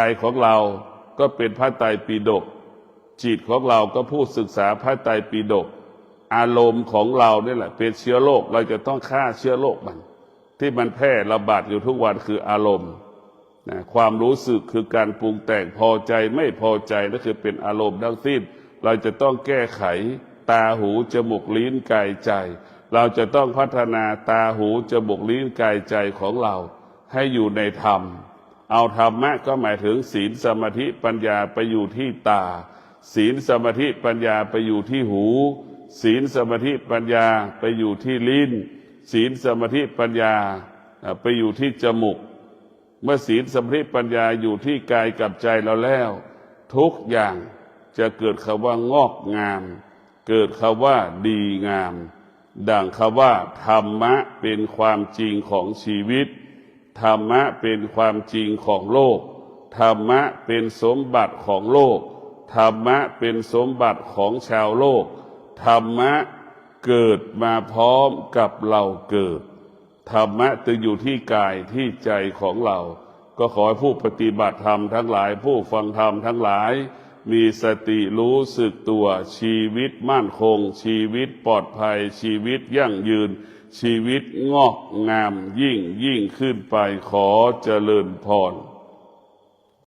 ใจของเราก็เป็นพระไตรปิฎกจิตของเราก็ผู้ศึกษาพระไตรปิฎกอารมณ์ของเราเนี่ยแหละ เป็นเชื้อโรคเราจะต้องฆ่าเชื้อโรคมัน ที่มันแพร่ระบาดอยู่ทุกวันคืออารมณ์นะความรู้สึกคือการปรุงแต่งพอใจไม่พอใจนั่นคือเป็นอารมณ์ทั้งสิ้น เราจะต้องแก้ไข ตาหูจมูกลิ้นกายใจ เราจะต้องพัฒนาตาหูจมูกลิ้นกายใจของเรา ให้อยู่ในธรรม เอาธรรมะก็หมายถึงศีลสมาธิปัญญาไปอยู่ที่ตา ศีลสมาธิปัญญาไปอยู่ที่หู ศีลสมาธิปัญญาไปอยู่ที่ลิ้น ศีลสมาธิปัญญาไปอยู่ที่จมูก เมื่อศีลสมาธิปัญญาอยู่ที่กายกับใจเราแล้ว ทุกอย่างจะเกิดคำว่างอกงาม เกิดคำว่าดีงาม ดังคำว่าธรรมะเป็นความจริงของชีวิต ธรรมะเป็นความจริงของโลก ธรรมะเป็นสมบัติของโลก ธรรมะเป็นสมบัติของชาวโลก ธรรมะเกิดมาพร้อมกับเราเกิด ธรรมะจึงอยู่ที่กายที่ใจของเรา ก็ขอให้ผู้ปฏิบัติธรรมทั้งหลาย ผู้ฟังธรรมทั้งหลาย มีสติรู้สึกตัวชีวิตมั่นคง ชีวิตปลอดภัย ชีวิตยั่งยืน ชีวิตงอกงามยิ่งยิ่งขึ้นไปขอเจริญพร